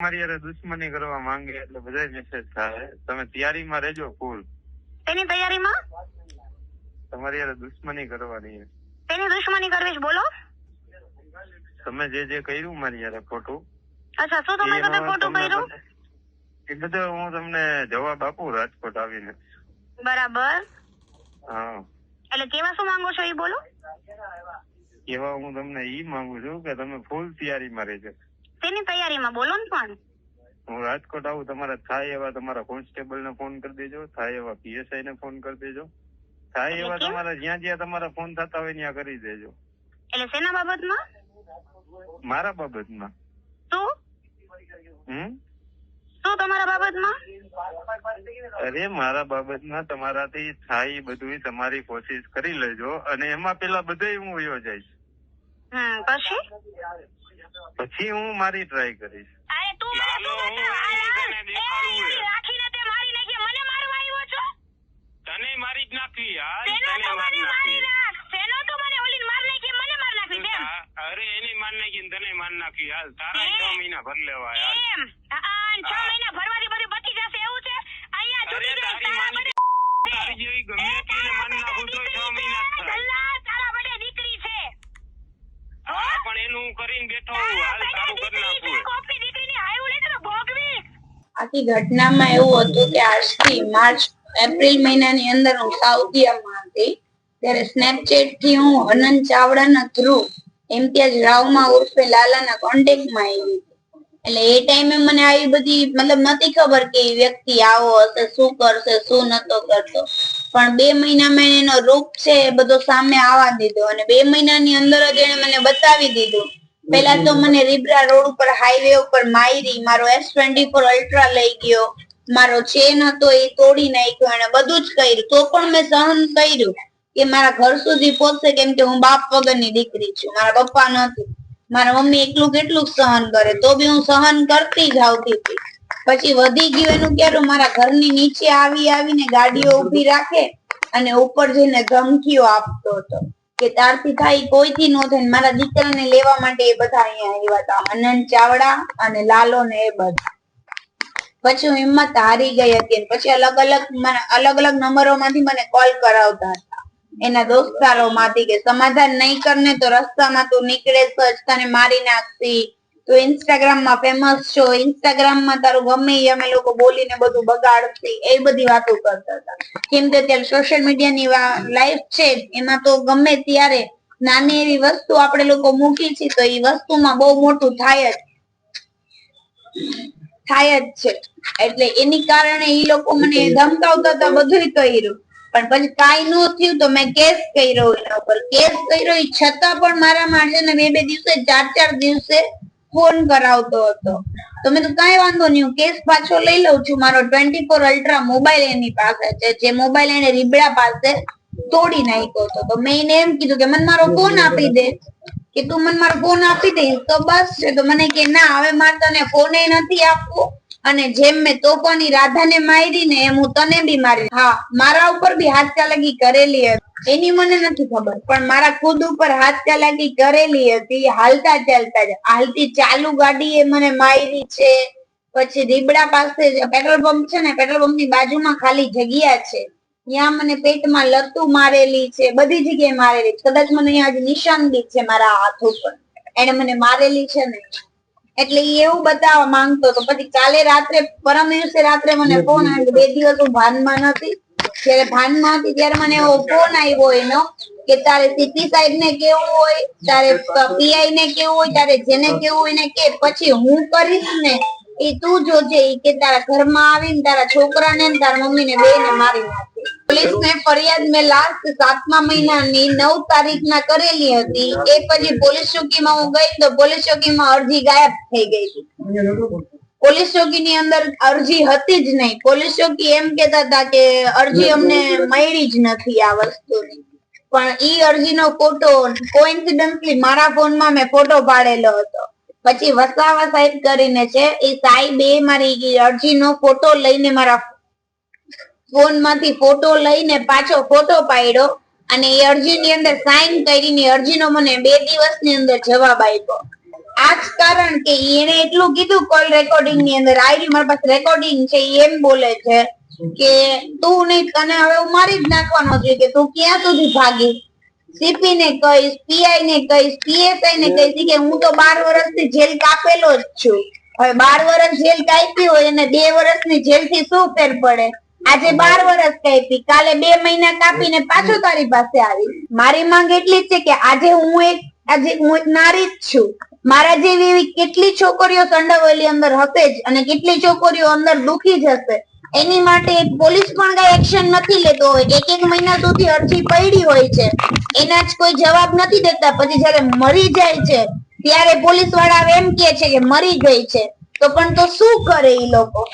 તમારી યાર દુશ્મની કરવા માંગે એટલે બધા મેસેજ થાય. તમે તૈયારીમાં રહેજો ફૂલ તેની તૈયારીમાં? તમારી યાર દુશ્મની કરવાની છે. તેની દુશ્મની કરવી છે બોલો. તમે જે જે કર્યું મારી યાર ખોટું અચ્છા શું તમે સાથે ખોટું કર્યું? એ બધો હું તમને જવાબ આપું રાજકોટ આવીને. બરાબર. હા. એટલે કેવા શું માંગો છો એ બોલો? એવા હું તમને ઈ માંગુ છું કે તમે ફૂલ તૈયારીમાં રહેજો. તેની તૈયારીમાં બોલો ને પણ હું રાજકોટ આવું તમારા થાય એવા તમારા કોન્સ્ટેબલ ને ફોન કરી દેજો થાય એવા પીએસઆઈ ને ફોન કરી દેજો. થાય એવા તમારા જ્યાં જ્યાં તમારા ફોન થતા હોય ત્યાં કરી દેજો. એટલે શેના બાબતમાં? મારા બાબતમાં. શું? હમ? શું તમારા બાબતમાં? અરે મારા બાબતમાં તમારાથી થાય બધું તમારી કોશિશ કરી લેજો અને એમાં પેલા બધે હું વયો જઈશ. હમ પછી? પછી હું મારી ટ્રાય કરીશ. અરે તું મને શું બતાવ? રાખીને તે મારી નાખી. મને મારવા આવ્યો છો? તને મારી જ તને નાખ. શેનો તો મને ઓલી માર નાખી. મને માર નાખી તેમ અરે એને માર નાખી તને માર નાખી. હાલ તારા હે? છ મહિના ભર લેવા એમ આ, મહિના ભરવાથી બધું બચી જશે એવું છે? અહીંયા છૂટી જાય તારી જેવી ગમે એ તેટલી તારા માન નાખું બધે તોય છ દીકરી મહિના જ છે, થાય ગલ્લા, તારા બધે દીકરી છે હા પણ એનું હું કરીને બેઠો હું હાલ બધે કરી નાખું કોકની દીકરીની હાયું લેશે ને ભોગવી. આખી ઘટનામાં એવું હતું કે આજથી માર્ચ એપ્રિલ મહિનાની અંદર હું સાઉદીયામાં હતી. ત્યારે સ્નેપચેટથી હું અનંત ચાવડાના થ્રુ ઇમ્તિયાજ રાવમાં ઉર્ફે લાલાના કોન્ટેક્ટમાં આવી એટલે એ ટાઈમે મને આવી બધી મતલબ નથી ખબર કે એ વ્યક્તિ આવો હશે શું કરશે શું નતો કરતો. પણ બે મહિનામાં એનો રૂપ છે એ બધો સામે આવવા દીધો અને બે મહિનાની અંદર જ એને મને બતાવી દીધું. પેલા તો મને રીબરા રોડ ઉપર હાઈવે ઉપર માયરી મારો એસ ટ્વેન્ટી ફોર અલ્ટ્રા લઈ ગયો, મારો ચેન હતો એ તોડી નાખ્યો અને બધું જ કર્યું. તો પણ મેં સહન કર્યું કે મારા ઘર સુધી પહોંચશે કેમ કે હું બાપ વગરની દીકરી છું, મારા પપ્પા નથી. મારા મમ્મી એકલું કેટલું સહન કરે, તો બી હું સહન કરતી જ આવતી હતી. પછી વધી ગયું એનું ક્યારે મારા ઘરની નીચે આવી આવીને ગાડીઓ ઊભી રાખે અને ઉપર જઈને ધમકીઓ આપતો હતો કે તારથી થાય, કોઈથી નો થાય મારા દીકરાને લેવા માટે એ બધા અહીંયા આવ્યા હતા. અનંત ચાવડા અને લાલો ને એ બધા. પછી હું હિંમત હારી ગઈ હતી પછી અલગ અલગ મને અલગ અલગ નંબરો માંથી મને કોલ કરાવતા હતા. એના દોસ્તારો માંથી કે સમાધાન નહીં કરને તો રસ્તામાં તું નીકળે જ તને મારી નાખતી તું ઇન્સ્ટાગ્રામમાં ફેમસ છો ઇન્સ્ટાગ્રામમાં તારું ગમે અમે લોકો બોલીને બધું બગાડશે, એ બધી વાતો કરતા હતા. કેમ કે અત્યારે સોશિયલ મીડિયાની લાઈફ છે, એમાં તો ગમે ત્યારે નાની એવી વસ્તુ આપણે લોકો મૂકી છીએ, તો એ વસ્તુમાં બહુ મોટું થાય જ થાય જ છે. એટલે એની કારણે એ લોકો મને ધમકાવતા હતા બધું કર્યું. પણ પછી કાઈ ન થયું તો મેં કેસ કર્યો એના ઉપર. કેસ કર્યો છતાં પણ મારા માણસે બે બે દિવસે, ચાર ચાર દિવસે ફોન કરાવતો હતો. તો મેં તો કઈ વાંધો નહીં, હું કેસ પાછો લઈ લઉં છું. મારો ટ્વેન્ટી ફોર અલ્ટ્રા મોબાઈલ એની પાસે છે. જે મોબાઈલ એને રીબડા પાસે તોડી નાખ્યો હતો. તો મેં એને એમ કીધું કે, મને મારો ફોન આપી દે. કે, તું મને મારો ફોન આપી દઈશ તો બસ છે. તો મને કે, ના, હવે મારે તને ફોન નથી આપવો. અને જેમ મેં તોફાની રાધાને મારી ને એમ હું તને બી મારી હા, મારા ઉપર બી હાથ ચાલાકી કરેલી હતી. એની મને નથી ખબર, પણ મારા ખુદ ઉપર હાથ ચાલાકી કરેલી હતી. હાલતા ચાલતા જ, હાલતી ચાલુ ગાડી એ મને મારી છે. પછી રીબડા પાસે પેટ્રોલ પંપ છે ને, પેટ્રોલ પંપની બાજુમાં ખાલી જગ્યા છે. ત્યાં મને પેટમાં લતું મારેલી છે, બધી જગ્યાએ મારેલી છે. કદાચ મને અહીંયા નિશાન બી છે મારા હાથ ઉપર. એને મને મારેલી છે ને. એટલે એવું બતાવવા માંગતો હતો. પછી કાલે રાત્રે પરમ દિવસે રાત્રે મને ફોન આવ્યો. બે દિવસ હું ભાનમાં નથી જ્યારે ભાનમાં હતી ત્યારે મને એવો ફોન આવ્યો એનો કે તારે સીટી સાહેબ ને કેવું હોય તારે પીઆઈ ને કેવું હોય તારે જેને કેવું હોય ને કે. પછી હું કરીશ ને એ તું જોજે કે તારા ઘરમાં આવીને તારા છોકરાને ને તારા મમ્મીને બેને મારી નાખે. પોલીસ ને ફરિયાદ મેં લાસ્ટ સાતમા મહિનાની નવ તારીખના કરેલી હતી. એ પછી પોલીસ ચોકીમાં હું ગઈ તો પોલીસ ચોકીમાં અરજી ગાયબ થઈ ગઈ હતી. પોલીસ ચોકીની અંદર અરજી હતી જ નહીં. પોલીસ ચોકી એમ કેતા હતા કે અરજી અમને મળી જ નથી આ વસ્તુની. પણ ઈ અરજીનો ફોટો કોઇન્સિડન્સલી મારા ફોનમાં મેં ફોટો પાડેલો હતો. પછી વસાવા સાહેબ કરીને છે, એ સાહેબે મારી અરજીનો ફોટો લઈને મારા ફોનમાંથી ફોટો લઈને પાછો ફોટો પાડ્યો અને એ અરજીની અંદર સાઈન કરીને અરજીનો મને બે દિવસની અંદર જવાબ આપ્યો. આ જ કારણ કે એને એટલું કીધું કોલ રેકોર્ડિંગની અંદર. આઈડી મારી પાસે રેકોર્ડિંગ છે એમ બોલે છે કે તું નહીં, તને હવે હું મારી જ નાખવાનો છે કે તું ક્યાં સુધી ભાગી? સીપી ને કહીશ પીઆઈ ને કહીશ પીએસઆઈ ને કહીશ. કે હું તો બાર વર્ષથી જેલ કાપેલો જ છું. હવે બાર વર્ષ જેલ કાપી હોય અને બે વર્ષની જેલથી શું ફેર પડે? આજે બાર વર્ષ કાપી, કાલે બે મહિના કાપીને પાછો તારી પાસે આવી મારી માંગ એટલી જ છે કે આજે હું એક, આજે હું એક નારી જ છું. મારા જેવી એવી કેટલી છોકરીઓ સંડોવલી અંદર હશે જ અને કેટલી છોકરીઓ અંદર દુખી હશે. એની માટે પોલીસ પણ કઈ એક્શન નથી લેતો હોય. એક એક મહિના સુધી અરજી પડી હોય છે. એના જ કોઈ જવાબ નથી દેતા. પછી જયારે મરી જાય છે, ત્યારે પોલીસવાળા એમ કે છે કે મરી ગઈ છે. તો પણ તો શું કરે એ લોકો?